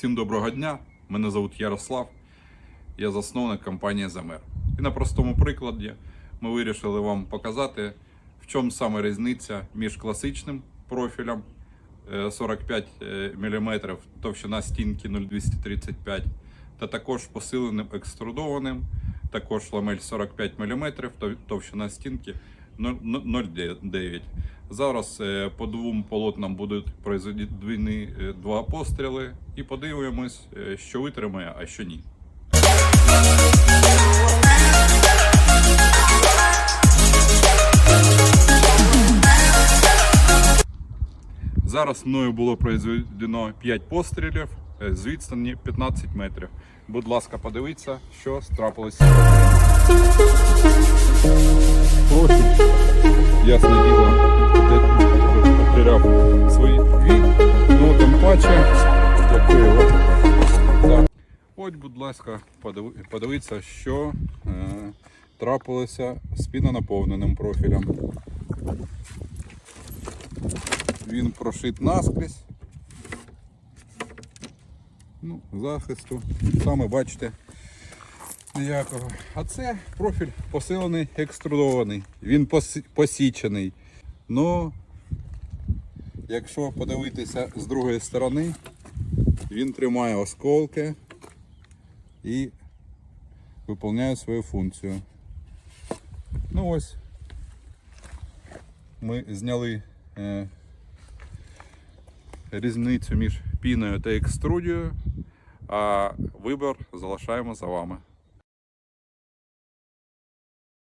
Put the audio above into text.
Всім доброго дня. Мене звуть Ярослав. Я засновник компанії Замер. І на простому прикладі ми вирішили вам показати, в чому саме різниця між класичним профілем е, 45 мм, товщина стінки 0,235 та також посиленим екструдованим, також ламель 45 мм, товщина стінки 0,9. Зараз е, по двом полотнам будуть произведені е, два постріли і подивимось, е, що витримає, а що ні. Зараз мною було произведено 5 пострілів з відстані 15 метрів. Будь ласка, подивіться, що трапилося. Ясне діло, де потеряв свій від, ну тим паче, от. Так. Ось, будь ласка, подивіться, що е, трапилося з пінонаповненим профілем. Він прошит наскрізь. Ну, захисту. Саме бачите ніякого. А це профіль посилений, екструдований. Він посічений. Ну, якщо подивитися з другої сторони, він тримає осколки і виконує свою функцію. Ну ось ми зняли е, різницю між піною та екструдією, а вибір залишаємо за вами.